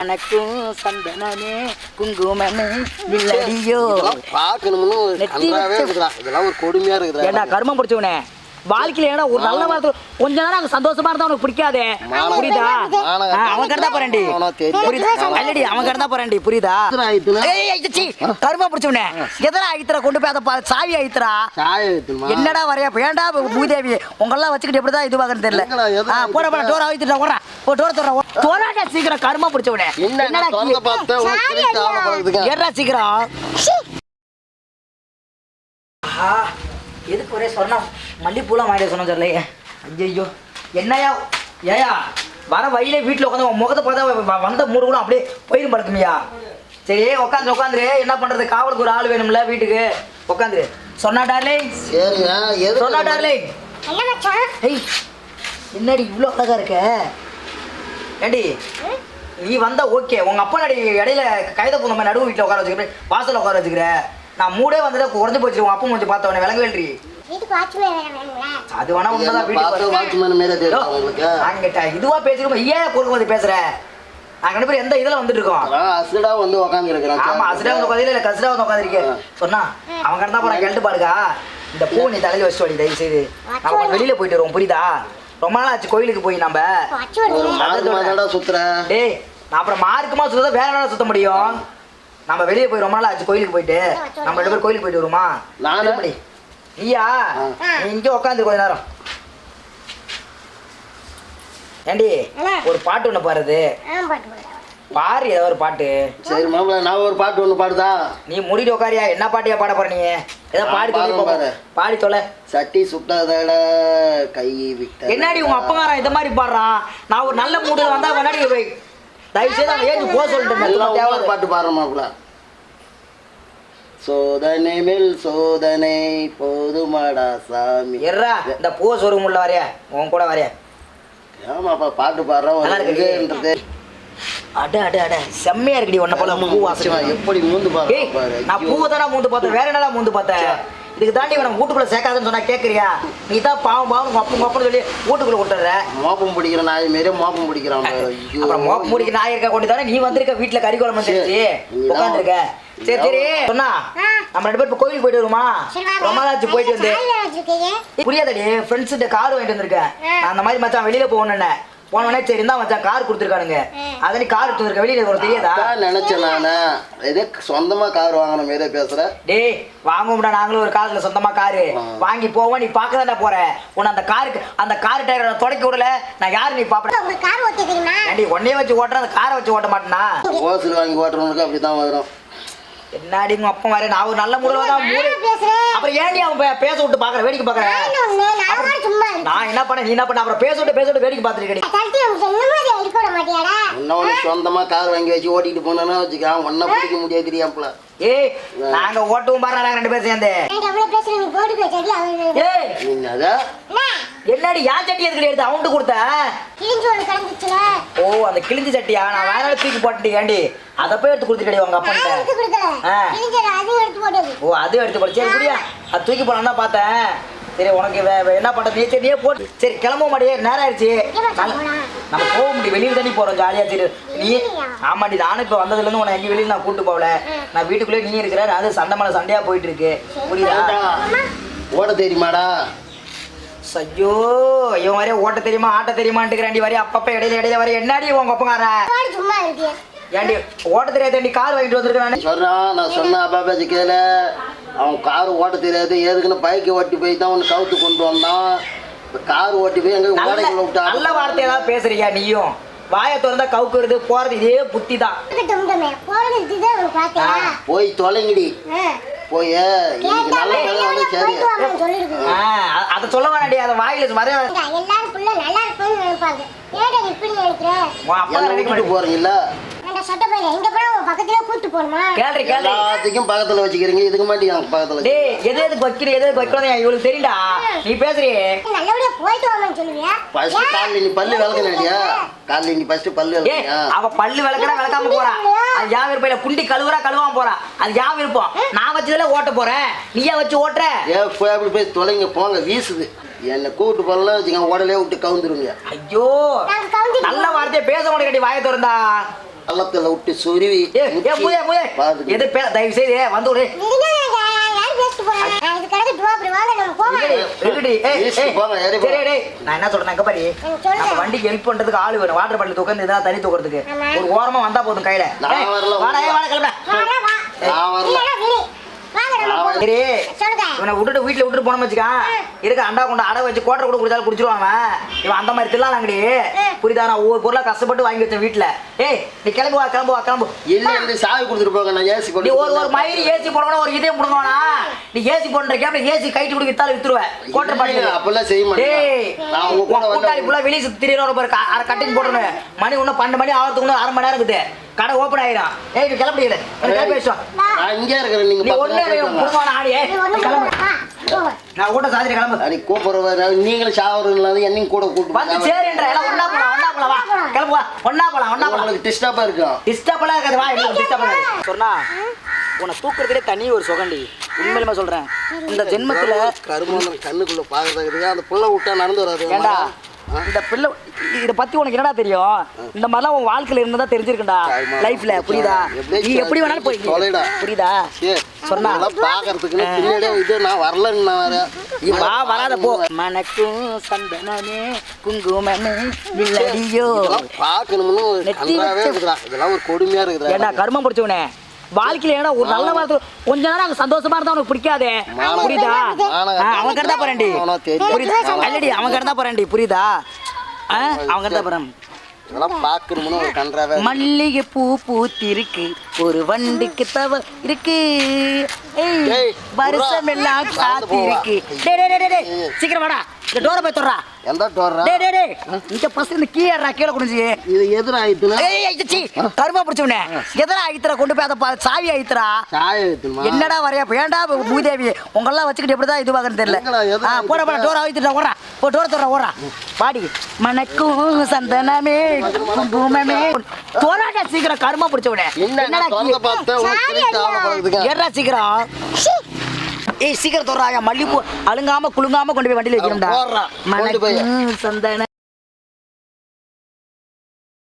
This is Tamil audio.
எனக்கும் சந்தனமே குங்குமமே இல்லடியோ பார்க்கணும்னு இதெல்லாம் ஒரு கொடுமையா ஏண்டா இருக்குதா கருமம் பிடிச்சவனே? வாழ்க்கையில ஏன்னா ஒரு நல்ல வார்த்தை கொஞ்ச நேரம் அங்க சந்தோஷமா இருந்தா உனக்கு பிடிக்காதே. புரியுதா? அவன் கடந்தா போறேன்டி. புரியுதா. அல்லடி அவன் கடந்தா போறேன்டி. புரியுதா? கரும பிடிச்சவனே எதனா ஆயித்துறா கொண்டு போய் அதை பா- சாவி ஆயித்துறா என்னடா வரையா? வேண்டா பூதேவி? உங்களெல்லாம் வச்சுக்கிட்டு எப்படிதான் இது பார்க்கறது தெரியல போடா போடா டோர் அவித்துட்டா ஓடுறா ஓ டோர் தோறா தோறாடா சீக்கிரம் கரும பிடிச்சவனே என்ன திறந்து பார்த்தேன் உனக்கு கிரெடிட் ஆகல போலதுக்கு. ஏறா சீக்கிரம். எதுக்கு ஒரே சொன்னா மல்லிப்பூலாம் வாங்கிட்டு சொன்ன தெரியலையே. ஐயோ என்னையா ஏயா வர வழியில வீட்டில் உட்காந்து உன் முகத்தை பார்த்தா வந்த மூடு கூட அப்படியே போயிரும் படுக்குமியா சரி உட்காந்து உட்காந்துரு. என்ன பண்றது? காவலுக்கு ஒரு ஆள் வேணும்ல வீட்டுக்கு. உட்காந்துரு. சொன்னா டார்லிங்? சரிங்க எதுக்கு சொன்னா டார்லிங்? என்ன மச்சான் ஏய் என்னடி இவ்வளோ அழகா இருக்க? ஏண்டி நீ வந்தா ஓகே. உங்க அப்பா நடி இடையில கைத பூந்த மாதிரி நடுவு வீட்டில் உட்கார வச்சுக்கிறேன் வாசல்ல உட்கார வச்சுக்கிற. நான் மூடே வந்ததை குறைஞ்சு போச்சு. உங்க அப்பா கொஞ்சம் பார்த்தவனே விளங்கவேன்றி அது வேணா உண்மைதான் வீட்டுக்கு வாட்ச்மேன் உங்களுக்கு? இதுவா பேசிருக்கோம் ஏன் குறுக்க வந்து பேசுற? நாங்க ரெண்டு பேரும் எந்த இதுல வந்துட்டு இருக்கோம்? அசடா வந்து உக்காந்துருக்கிறேன் ஆமா அசிடா வந்து உட்காந்து இல்ல கசிடா வந்து உட்காந்துருக்கேன் சொன்னா அவன் கடந்தா போறான் கெட்டு பாருக்கா. இந்த பூ நீ தலையில வச்சு வழி தயவு செய்து நம்ம வெளியில போயிட்டு வருவோம் புரியுதா? ரொம்ப நாள் ஆச்சு கோயிலுக்கு போய் நம்ம. சுத்துற. டேய் நான் அப்புறம் மார்க்குமா சுத்த வேற வேணா சுத்த முடியும்? நம்ம வெளியே போய் ரொம்ப நாள் ஆச்சு கோயிலுக்கு போயிட்டு. நம்ம ரெண்டு பேரும் கோயிலுக்கு போயிட்டு வருமா நானு? நீ இங்கே உட்காந்து கொஞ்ச நேரம். ஏண்டி. ஒரு பாட்டு ஒன்று பாருது ஆ பாட்டு போடுறேன் பாரு ஏதோ ஒரு பாட்டு. சரி மாப்பிள்ள நான் ஒரு பாட்டு ஒன்று பாடுதா? நீ முடிட்டு உட்காரியா என்ன பாட்டியா பாட போற நீ? ஏதோ பாடி பாடுறேன். பாரு. பாடி தொலை. சட்டி சுட்டதட கை விட்ட என்னடி உங்க அப்பங்காரன் இந்த மாதிரி பாடுறான்? நான் ஒரு நல்ல மூடுல வந்தா முன்னாடி போய்? தயவு செய்து அவன் ஏன் போக சொல்லிட்டேன் எல்லாம் தேவை ஒவ்வொரு பாட்டு பாடுற மாப்பிள்ள சோதனை மேல் சோதனை போதுமாடா சாமி. எர்ரா இந்த பூ சொருகம் உள்ள வரையா? உன் கூட வரையா? ஏமாப்பா பாட்டு பாடுற நல்லா ஒரு இருக்குடி. இதுன்றது. அட அட அட செம்மையா இருக்குடி உன்ன போல பூ வாசனை எப்படி மூந்து பாடுற நான் பூவை தானே மூந்து பார்த்தேன் வேற என்னடா மூந்து பார்த்தேன்? இதுக்கு தாண்டி இவனை வீட்டுக்குள்ள சேர்க்காதுன்னு சொன்னா கேக்குறியா? நீ தான் பாவம் பாவம் அப்பா அப்பன்னு சொல்லி வீட்டுக்குள்ள விட்டுற மோப்பம் பிடிக்கிற நாய் மாரி மோப்பம் பிடிக்கிறான் பாரு. அப்புறம் மோப்ப முடிக்க நான் இருக்க கொண்டு தானே நீ வந்திருக்க வீட்டுல கறி குழம்பு செஞ்சு. உட்காந்துருக்க சரி சரி. சொன்னா. நம்ம ரெண்டு பேரும் கோயிலுக்கு போயிட்டு வருமா ரொம்ப நாளாச்சு போயிட்டு வந்து புரியாதடி ஃப்ரெண்ட்ஸ் கிட்ட கார் வாங்கிட்டு வந்திருக்கேன். நான் அந்த மாதிரி மச்சான் வெளியில போகணுன்னு போனோடனே சரி இருந்தா மச்சான் கார் கொடுத்துருக்கானுங்க. அதை நீ கார் எடுத்து வந்திருக்க? வெளியில உனக்கு தெரியாதா? அதான் நினைச்சேன் நானு. இதே சொந்தமா கார் வாங்கின மாரியே பேசுற. டேய் வாங்கும்டா நாங்களும் ஒரு காலத்துல சொந்தமா காரு. வாங்கி போவோம் நீ பார்க்க தானே போற. உன்னை அந்த காருக்கு அந்த கார் டயரை தொடக்கி விடல. நான் யாரு நீ பாப்பேன் உங்களுக்கு கார் ஓட்ட தெரியுமா? ஒன்னே வச்சு ஓட்டுற அந்த காரை வச்சு ஓட்ட மாட்டேனா? ஓசல் வாங்கி ஓட்டுறவனுக்கு அப்படிதான் வரும். என்னடி உங்க அப்பா மாதிரி? நான் ஒரு நல்ல முடிவு தான். மூடு அப்புறம் ஏன்டி அவன் பேச விட்டு பாக்குற? வேடிக்கை பாக்குற? நான் ஒண்ணு நான் கூட சும்மா இருக்கேன். நான் என்ன பண்ண? நீ என்ன பண்ண? அப்புறம் பேச விட்டு பேச விட்டு வேடிக்கை இன்னொன்னு சொந்தமா கார் வாங்கி வச்சு ஓட்டிட்டு போனேன்னா வச்சுக்க ஒன்ன பிடிக்க முடியாது தெரியாமல ஏய் நாங்க ஓட்டவும் பாரு நாங்க ரெண்டு பேரும் சேர்ந்து. ஏய். என்னதா என்ன? என்னடி யான் சட்டி எதுக்கு எடுத்து அவன்ட்டு கொடுத்த? கிழிஞ்சு ஒன்று கிடந்துச்சுல. ஓ அந்த கிழிஞ்ச சட்டியா? நான் வேற நாள் தூக்கி போட்டுட்டு ஏண்டி? அதை போய் எடுத்து கொடுத்துட்டடி உங்க நான் எடுத்து கொடுக்கல. கிழிஞ்சது போட்டது. ஓ அது எடுத்து போடு சரி குடியா. அது தூக்கி போனா தான் பார்த்தேன். சரி உனக்கு என்ன பண்றது? நீ சரி நீயே போட்டு சரி கிளம்ப மாட்டியே. நேரம் ஆயிடுச்சு? நம்ம போக முடியும். வெளியில தண்ணி போறோம் ஜாலியா. சரி நீ? ஆமாடி நானும் இப்ப வந்ததுல இருந்து உன்னை எங்கேயும் வெளியில நான் கூட்டு போகல. நான் வீட்டுக்குள்ளே நீ இருக்கிற நான் அது சண்டை மேல சண்டையா போயிட்டு இருக்கு. புரியுதா? ஓட தெரியுமாடா? ஐயோ இவன் வரைய ஓட்ட தெரியுமா ஆட்ட தெரியுமான்ட்டுக்கிறாண்டி வரைய அப்பப்ப இடையில இடையில வரைய என்னடி உங்க ஒப்பங்காரன் போடு சும்மா இருக்கு. ஏண்டி ஓட்ட தெரியாத கார் வாங்கிட்டு வந்திருக்கேன் சொல்றான் நான் சொன்ன அப்பா பேச்சு கேளு. அவன் கார் ஓட்ட தெரியாது எதுக்குன்னு பைக்கை ஓட்டி போய் தான் உன்னை கவுத்து கொண்டு வந்தான். கார் ஓட்டி போய் எங்க நல்ல ஓடைக்குள்ள விட்டான். நல்ல வார்த்தையெல்லாம் பேசுறியா நீயும்? வாயை திறந்தா கவுக்குறது போறது இதே புத்தி தான் போய் தொலைங்கடி. போய் இன்னைக்கு நல்ல வேலை வந்து சரி. அதை சொல்ல வேணாடி அதை வாயில வரைய எல்லாரும் புள்ள நல்லா இருக்கும்னு நினைப்பாங்க. ஏடா இப்படி சட்டை பையன் இங்க போனா உன் பக்கத்துல கூட்டு கேள்றி எல்லாத்துக்கும் பக்கத்துல வச்சுக்கிறீங்க. இதுக்கு மாட்டி எனக்கு பக்கத்துல டேய் எது வைக்கிற எது எதுக்கு வைக்கிறதா இவளுக்கு தெரியும்டா. நீ பேசுறியே. நல்லபடியா போயிட்டு வாங்கன்னு சொல்லுவியா? ஃபர்ஸ்ட் காலைல நீ பல்லு விளக்கணும் இல்லையா? காலைல நீ ஃபர்ஸ்ட் பல்லு அவ பல்லு விளக்கற விளக்காம போறா. அது யா விருப்பம் இல்ல குண்டி கழுவுறா கழுவாம போறா. அது யா விருப்பம்? நான் வச்சதுல ஓட்ட போறேன் நீயா வச்சு ஓட்டுற? ஏ போய் அப்படி போய் தொலைங்க போங்க வீசுது. என்னை கூப்பிட்டு போகலாம் வச்சுக்க உடலே விட்டு கவுந்துருங்க ஐயோ. நல்ல வார்த்தையை பேச மாட்டேங்கடி வாயை திறந்தா. பள்ளத்துல விட்டு சொருவி. எது பே தயவு செய்து வந்து விடு. என்ன சொல்றேன் பாரு. நம்ம வண்டிக்கு ஹெல்ப் பண்றதுக்கு ஆளு வேணும். வாட்டர் பாட்டில் தூக்கிறது இதெல்லாம் தண்ணி தூக்குறதுக்கு. ஒரு ஓரமா வந்தா போதும் கையில. சரி. இவனை விட்டுட்டு வீட்டுல விட்டுட்டு போனோம் வச்சுக்கா. இருக்க அண்டா கொண்டு அடை வச்சு கோட்டை கூட குடிச்சாலும் குடிச்சிருவாங்க. இவன் அந்த மாதிரி தில்லாங்கடி புரியுதா நான் ஒவ்வொரு பொருளா கஷ்டப்பட்டு வாங்கி வச்சேன் வீட்டுல ஏய் நீ கிளம்பு வா கிளம்பு வா கிளம்பு. இல்ல இல்ல சாவி கொடுத்துட்டு போங்க நான் ஏசி நீ கொண்டு ஒரு ஒரு மயிறு ஏசி போடணும் ஒரு இதயம் போடுவானா நீ ஏசி போடுற கேப்ல ஏசி கைட்டு கொடுக்க வித்தாலும் வித்துருவேன். கோட்டை பாட்டி இல்ல, அப்பெல்லாம் செய்ய மாட்டேன். கூட கூட்டாளி வெளிய சுத்தி திரியறவன பாரு க- அரை கட்டிங் போட்டுருவேன் மணி இன்னும் பன்னெண்டு மணி ஆகிறதுக்கு இன்னும் அரை மணி நேரம் இருக்குது. கடை ஓப்பன் ஆயிரும். ஏய் கிளம்பிடல கிளம்பி வச்சோம் நான் இங்கே இருக்கிறேன் நீங்க ஒண்ணு நாள் போயிட்டு நான் கூட்ட சாதிரி கிளம்பு அடி கூப்பிடுற நீங்களும் சாவறீங்களா என்னையும் கூட வந்து கூப்பிட்டு சேருன்ற எல்லாம் ஒண்ணா போலாம் ஒண்ணா போலாம் வா. கிளம்பு வா. ஒண்ணா போலாம் ஒண்ணா போலாம். உங்களுக்கு டிஸ்டர்பா இருக்கும் டிஸ்டர்ப் இருக்காது வா எனக்கு டிஸ்டர்ப் சொன்னா உன்னை தூக்குறதுலே தனி ஒரு சுகண்டி. உண்மையிலுமே சொல்றேன். இந்த ஜென்மத்துல கருமான கண்ணுக்குள்ள பாக்குறதுக்கு அந்த புள்ள விட்டா நடந்து வராது. ஏண்டா? இந்த பிள்ளை இதை பத்தி உனக்கு என்னடா தெரியும்? இந்த மாதிரிலாம் உன் வாழ்க்கையில இருந்ததா தெரிஞ்சிருக்குண்டா. லைஃப்ல புரியுதா? நீ எப்படி வேணாலும் போய். புரியுதா? சொன்னா. பின்னாடியே இது நான் வரலன்னு வா வராத போ. மனக்கும் சந்தனமே குங்குமமே இல்லடியோ இருக்குதா இதெல்லாம் ஒரு கொடுமையா இருக்குதா கர்மம் பிடிச்சவனே? வாழ்க்கையில ஏன்னா ஒரு நல்ல வார்த்தை கொஞ்ச நேரம் அங்க சந்தோஷமா இருந்தா உனக்கு பிடிக்காதே. புரியுதா? அவன் கடந்தா போறேன்டி. புரியுதா? அல்லடி அவன் கடந்தா போறேன்டி. புரியுதா? அவன் கடந்தா போறேன். மல்லிகை பூ பூத்திருக்கு. ஒரு வண்டிக்கு தவ இருக்கு. வருஷம் எல்லாம் நடந்து காத்து போவா. இருக்கு டேய் டேய் டேய், டேய் சீக்கிரம் வாடா. இந்த டோரை போய் தொடரா எந்த டோர்ரா? டேய் இந்த கீழே குடிஞ்சு இது எதிர ஆயிடுச்சுன்னா ஏய் ஐயா, சீ கருமா பிடிச்சவனே. எதனா ஆயித்துறா கொண்டு போய் அதை பா- சாவி சாய ஆயிடுச்சுமா என்னடா வரையா? ஏன்டா பூதேவி? உங்கெல்லாம் வச்சுக்கிட்டு எப்படிதான் இது வாங்குறது தெரியல ஆ போட போட டோர் அழுத்திட்டா ஓடுறா. போ டோர் தோற ஓடுறா. பாடி மணக்கும் சந்தனமே குங்குமமே. தோறாடா சீக்கிரம் கருமா பிடிச்சவனே. என்ன திறந்து பார்த்தா உனக்கு திருட்டு ஆள பழகுதுங்க. ஏறா சீக்கிரம். ஏய் சீக்கிரம் தோறாயா மல்லிப்பூ அழுங்காம குலுங்காம கொண்டு போய் வண்டியில வைக்கணும்டா சந்தன.